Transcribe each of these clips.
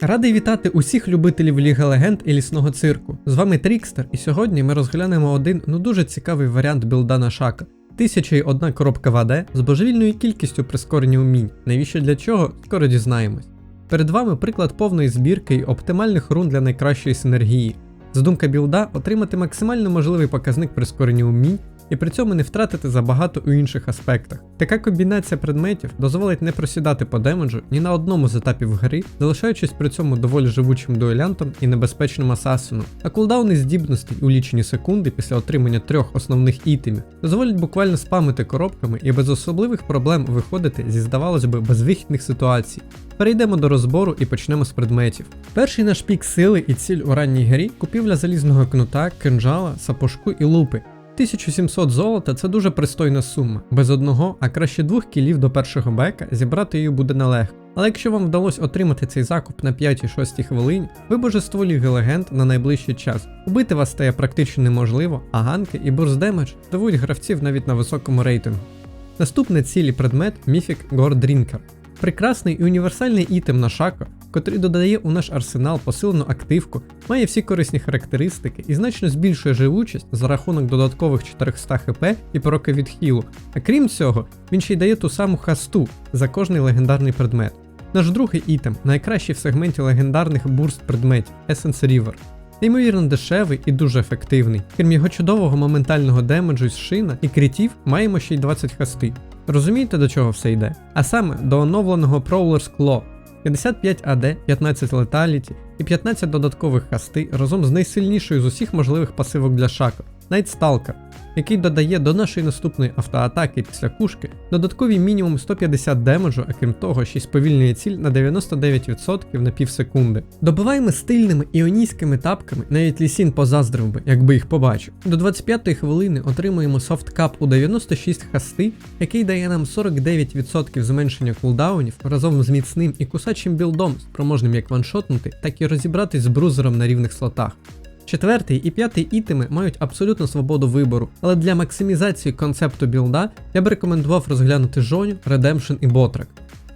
Радий вітати усіх любителів Ліги Легенд і лісного цирку. З вами Трікстер, і сьогодні ми розглянемо один ну дуже цікавий варіант білда на шака. Тисяча і одна коробка в АД з божевільною кількістю прискорення умінь. Навіщо для чого? Скоро дізнаємось. Перед вами приклад повної збірки і оптимальних рун для найкращої синергії. Задумка білда отримати максимально можливий показник прискорення умінь і при цьому не втратити забагато у інших аспектах. Така комбінація предметів дозволить не просідати по демеджу ні на одному з етапів гри, залишаючись при цьому доволі живучим дуелянтом і небезпечним асасином. А кулдауни здібностей у лічені секунди після отримання трьох основних ітемів дозволять буквально спамити коробками і без особливих проблем виходити зі, здавалось би, безвихідних ситуацій. Перейдемо до розбору і почнемо з предметів. Перший наш пік сили і ціль у ранній грі купівля залізного кнута, кинджала, сапожку і лупи. 1700 золота це дуже пристойна сума. Без одного, а краще двох кілів до першого бека зібрати її буде нелегко. Але якщо вам вдалося отримати цей закуп на 5-6 хвилині, ви божество Ліги Легенд на найближчий час. Убити вас стає практично неможливо, а ганки і бурздемедж дивують гравців навіть на високому рейтингу. Наступний цілий предмет Mythic Gore. Прекрасний і універсальний ітем на шако, котрий додає у наш арсенал посилену активку, має всі корисні характеристики і значно збільшує живучість за рахунок додаткових 400 хп і пороки від хілу. А крім цього, він ще й дає ту саму хасту за кожний легендарний предмет. Наш другий ітем найкращий в сегменті легендарних бурст предметів Essence River. Неймовірно дешевий і дуже ефективний. Крім його чудового моментального демеджу з шина і критів, маємо ще й 20 хасти. Розумієте, до чого все йде? А саме до оновленого Prowler's Claw. 55 АД, 15 леталіті і 15 додаткових хасти разом з найсильнішою з усіх можливих пасивок для шака Night Stalker, який додає до нашої наступної автоатаки після кушки додаткові мінімум 150 демеджу, а крім того, ще й сповільнює ціль на 99% на півсекунди. Добиваємо стильними іонійськими тапками, навіть лісін позаздрив би, якби їх побачив. До 25-ї хвилини отримуємо софткап у 96 хасти, який дає нам 49% зменшення кулдаунів разом з міцним і кусачим білдом, спроможним як ваншотнути, так і розібратись з брузером на рівних слотах. Четвертий і п'ятий ітеми мають абсолютну свободу вибору, але для максимізації концепту білда я б рекомендував розглянути Жоню, Redemption і Ботрак.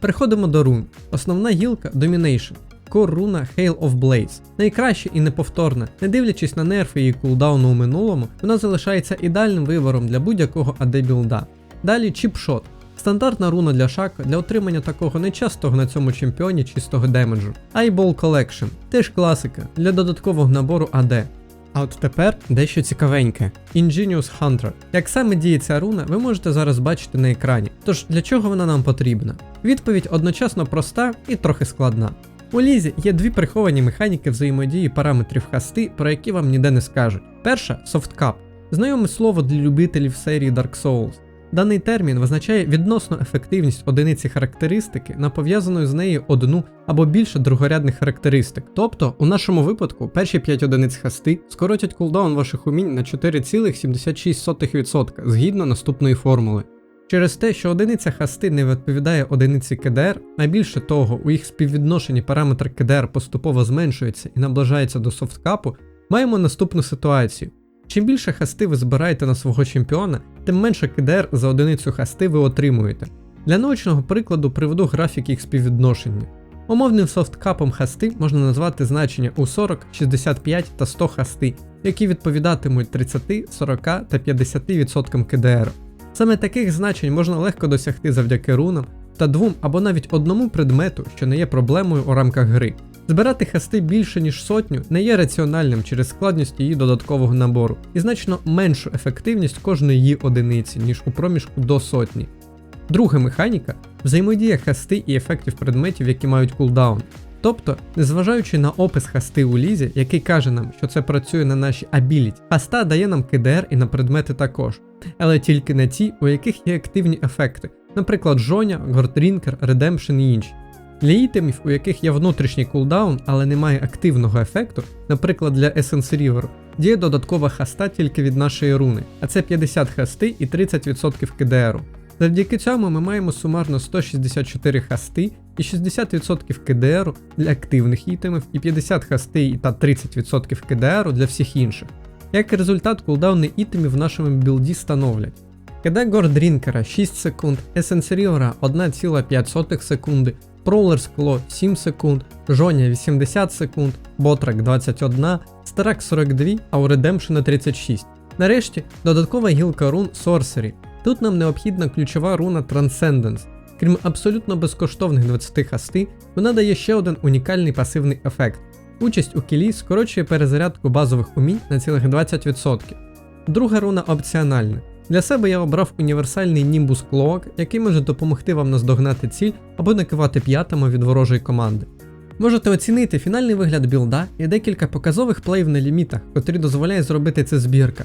Переходимо до рун. Основна гілка Domination. Кор руна Hail of Blades. Найкраща і неповторна, не дивлячись на нерфи її кулдауну у минулому, вона залишається ідеальним вибором для будь-якого AD білда. Далі чіпшот. Стандартна руна для шака для отримання такого нечастого на цьому чемпіоні чистого демеджу. Eyeball Collection теж класика для додаткового набору AD. А от тепер дещо цікавеньке. Ingenious Hunter. Як саме діє ця руна, ви можете зараз бачити на екрані. Тож для чого вона нам потрібна? Відповідь одночасно проста і трохи складна. У лізі є дві приховані механіки взаємодії параметрів хасти, про які вам ніде не скажуть. Перша софткап. Знайоме слово для любителів серії Dark Souls. Даний термін визначає відносну ефективність одиниці характеристики на пов'язану з нею одну або більше другорядних характеристик. Тобто, у нашому випадку перші 5 одиниць хасти скоротять кулдаун ваших умінь на 4,76% згідно наступної формули. Через те, що одиниця хасти не відповідає одиниці КДР, а більше того, у їх співвідношенні параметр КДР поступово зменшується і наближається до софткапу, маємо наступну ситуацію. Чим більше хасти ви збираєте на свого чемпіона, тим менше КДР за одиницю хасти ви отримуєте. Для научного прикладу приведу графік їх співвідношення. Умовним софткапом хасти можна назвати значення у 40, 65 та 100 хасти, які відповідатимуть 30, 40 та 50% КДР. Саме таких значень можна легко досягти завдяки рунам та двом або навіть одному предмету, що не є проблемою у рамках гри. Збирати хасти більше ніж сотню не є раціональним через складність її додаткового набору і значно меншу ефективність кожної її одиниці, ніж у проміжку до сотні. Друга механіка взаємодія хасти і ефектів предметів, які мають кулдаун. Тобто, незважаючи на опис хасти у лізі, який каже нам, що це працює на наші абіліті, хаста дає нам КДР і на предмети також, але тільки на ті, у яких є активні ефекти, наприклад, Жоня, Гордрінкер, Redemption і інші. Для ітемів, у яких є внутрішній кулдаун, але немає активного ефекту, наприклад, для Essence River, діє додаткова хаста тільки від нашої руни, а це 50 хасти і 30% КДРу. Завдяки цьому ми маємо сумарно 164 хасти і 60% КДРу для активних ітемів і 50 хастей та 30% КДРу для всіх інших. Як результат, кулдауни ітемів в нашому білді становлять. КД Гордрінкера 6 секунд, Essence River 1,5 секунди, Пролер скло 7 секунд, Жоня 80 секунд, Ботрак 21, Старак 42, а у Redemption 36. Нарешті додаткова гілка рун Sorcery. Тут нам необхідна ключова руна Transcendence. Крім абсолютно безкоштовних 20 хасти, вона дає ще один унікальний пасивний ефект. Участь у кілі скорочує перезарядку базових умінь на цілих 20%. Друга руна опціональна. Для себе я обрав універсальний Nimbus Cloak, який може допомогти вам наздогнати ціль або накивати п'ятами від ворожої команди. Можете оцінити фінальний вигляд білда і декілька показових плеїв на лімітах, котрі дозволяє зробити це збірка.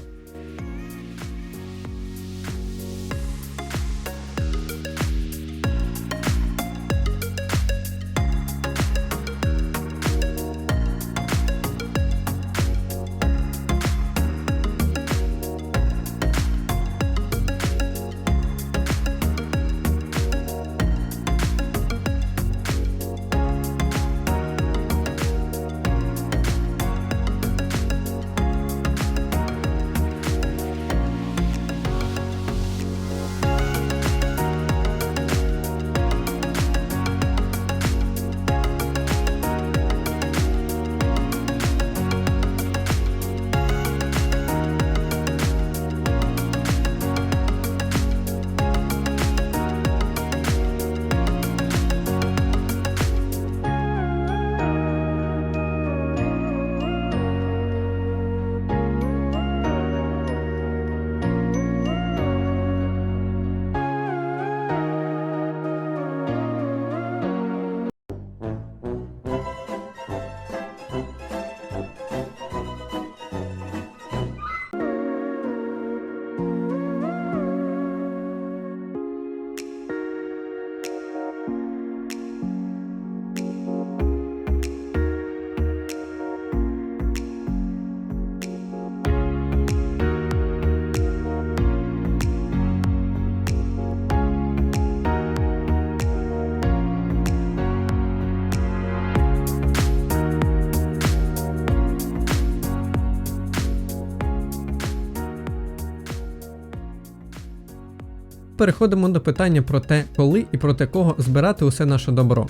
Переходимо до питання про те, коли і проти кого збирати усе наше добро.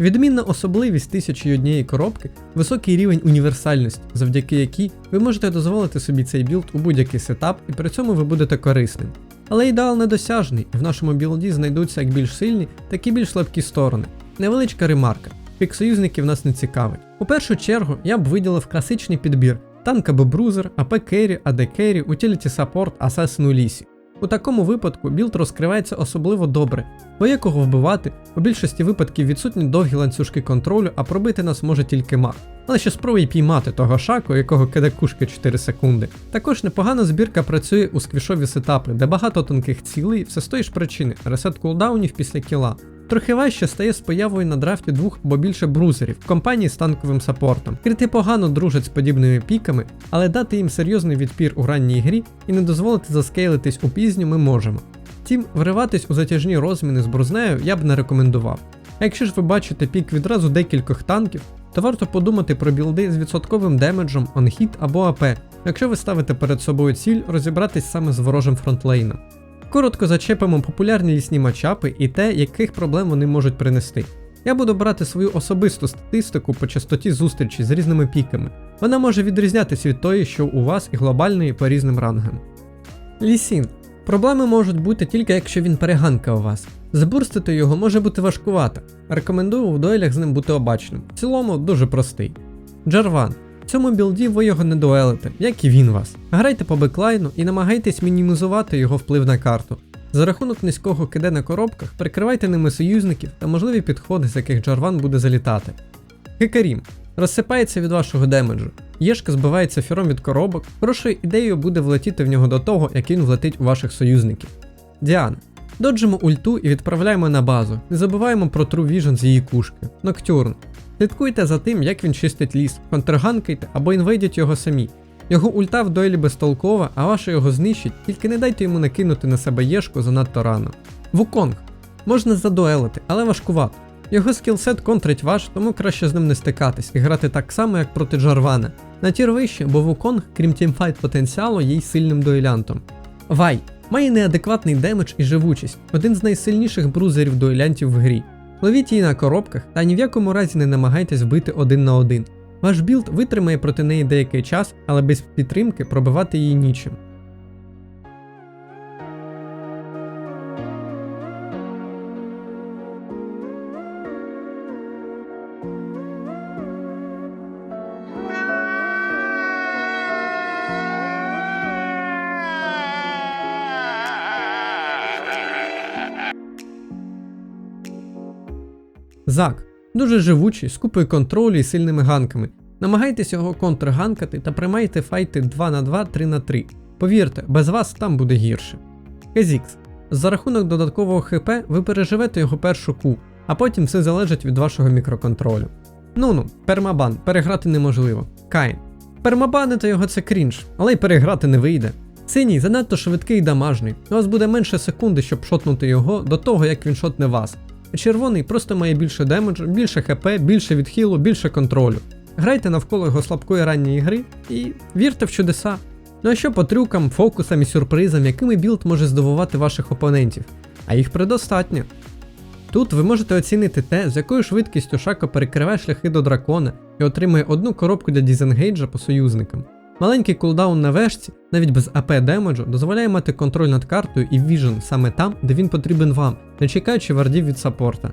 Відмінна особливість тисячі однієї коробки високий рівень універсальності, завдяки якій ви можете дозволити собі цей білд у будь-який сетап, і при цьому ви будете корисним. Але ідеал недосяжний, і в нашому білді знайдуться як більш сильні, так і більш слабкі сторони. Невеличка ремарка. Пік союзників нас не цікавить. У першу чергу я б виділив класичний підбір танк або брузер, АП керрі, АД керрі, утіліті саппорт, асасин лісі. У такому випадку білд розкривається особливо добре, бо є кого вбивати, у більшості випадків відсутні довгі ланцюжки контролю, а пробити нас може тільки маг. Але ще спробуй піймати того шаку, якого киде кушки 4 секунди. Також непогана збірка працює у сквішові сетапи, де багато тонких цілей, все з тої ж причини, ресет кулдаунів після кіла. Трохи важче стає з появою на драфті двох або більше брузерів в компанії з танковим саппортом. Крити погано дружать з подібними піками, але дати їм серйозний відпір у ранній грі і не дозволити заскейлитись у пізню ми можемо. Втім, вриватись у затяжні розміни з брузнею я б не рекомендував. Якщо ж ви бачите пік відразу декількох танків, то варто подумати про білди з відсотковим демеджем, онхіт або АП, якщо ви ставите перед собою ціль розібратись саме з ворожим фронтлейном. Коротко зачепимо популярні лісні матчапи і те, яких проблем вони можуть принести. Я буду брати свою особисту статистику по частоті зустрічі з різними піками. Вона може відрізнятися від тої, що у вас і глобальної по різним рангам. Лісін. Проблеми можуть бути тільки якщо він переганка у вас. Збурстити його може бути важкувато. Рекомендую в дуелях з ним бути обачним. В цілому дуже простий. Джарван. В цьому білді ви його не дуелите, як і він вас. Грайте по беклайну і намагайтесь мінімізувати його вплив на карту. За рахунок низького киде на коробках, прикривайте ними союзників та можливі підходи, з яких Джарван буде залітати. Хикарім. Розсипається від вашого демеджу. Єшка збивається фіром від коробок. Хорошою ідеєю буде влетіти в нього до того, як він влетить у ваших союзників. Діана. Доджимо ульту і відправляємо на базу. Не забуваємо про True Vision з її кушки. Ноктюрн. Слідкуйте за тим, як він чистить ліс, контрганкайте або інвейдіть його самі. Його ульта в дуелі безтолкова, а ваша його знищить, тільки не дайте йому накинути на себе єшку занадто рано. Вуконг. Можна задуелити, але важкувато. Його скілсет контрить ваш, тому краще з ним не стикатись і грати так само, як проти Джарвана. На тір вище, бо Вуконг, крім тімфайт потенціалу, є й сильним дуелянтом. Вай має неадекватний демедж і живучість, один з найсильніших брузерів дуелянтів в грі. Ловіть її на коробках та ні в якому разі не намагайтесь вбити один на один. Ваш білд витримає проти неї деякий час, але без підтримки пробивати її нічим. Зак дуже живучий, з купою контролю і сильними ганками. Намагайтесь його контрганкати та приймайте файти 2 на 2, 3 на 3. Повірте, без вас там буде гірше. Казікс. За рахунок додаткового ХП ви переживете його першу ку, а потім все залежить від вашого мікроконтролю. Ну ну, пермабан, переграти неможливо. Кайн. Пермабанити його це крінж, але й переграти не вийде. Синій занадто швидкий і дамажний. У вас буде менше секунди, щоб шотнути його до того, як він шотне вас. Червоний просто має більше демеджу, більше хп, більше відхилу, більше контролю. Грайте навколо його слабкої ранньої гри і вірте в чудеса. Ну а що по трюкам, фокусам і сюрпризам, якими білд може здивувати ваших опонентів, а їх предостатньо. Тут ви можете оцінити те, з якою швидкістю Шако перекриває шляхи до дракона і отримує одну коробку для дізенгейджа по союзникам. Маленький кулдаун на вешці, навіть без АП демеджу, дозволяє мати контроль над картою і віжен саме там, де він потрібен вам, не чекаючи вардів від саппорта.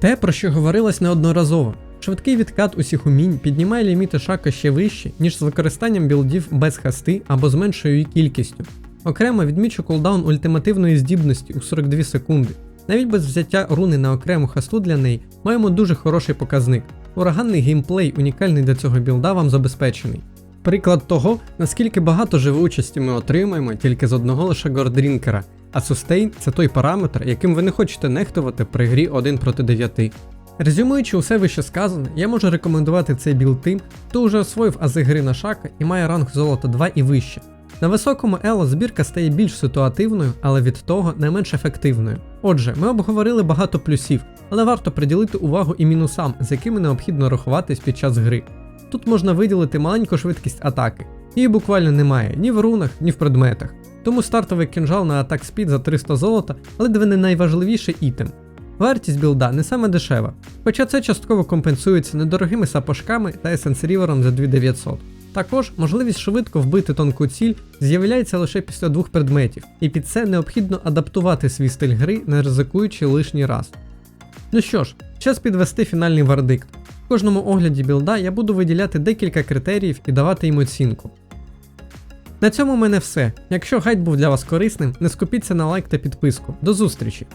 Те, про що говорилось неодноразово. Швидкий відкат усіх умінь піднімає ліміти шака ще вище, ніж з використанням білдів без хасти або з меншою її кількістю. Окремо відмічу кулдаун ультимативної здібності у 42 секунди. Навіть без взяття руни на окрему хасту для неї маємо дуже хороший показник. Ураганний геймплей, унікальний для цього білда, вам забезпечений. Приклад того, наскільки багато живучості ми отримаємо тільки з одного лише гордрінкера, а сустейн це той параметр, яким ви не хочете нехтувати при грі 1 проти 9. Резюмуючи усе вище сказане, я можу рекомендувати цей білд тим, хто вже освоїв ази гри на шака і має ранг золота 2 і вище. На високому ело збірка стає більш ситуативною, але від того не менш ефективною. Отже, ми обговорили багато плюсів, але варто приділити увагу і мінусам, з якими необхідно рахуватись під час гри. Тут можна виділити маленьку швидкість атаки. Її буквально немає ні в рунах, ні в предметах. Тому стартовий кінжал на атак спід за 300 золота, ледве не найважливіший ітем. Вартість білда не саме дешева, хоча це частково компенсується недорогими сапожками та есенс-рівером за 2900. Також можливість швидко вбити тонку ціль з'являється лише після двох предметів, і під це необхідно адаптувати свій стиль гри, не ризикуючи лишній раз. Ну що ж, час підвести фінальний вердикт. Кожному огляді білда я буду виділяти декілька критеріїв і давати їм оцінку. На цьому в мене все. Якщо гайд був для вас корисним, не скупіться на лайк та підписку. До зустрічі!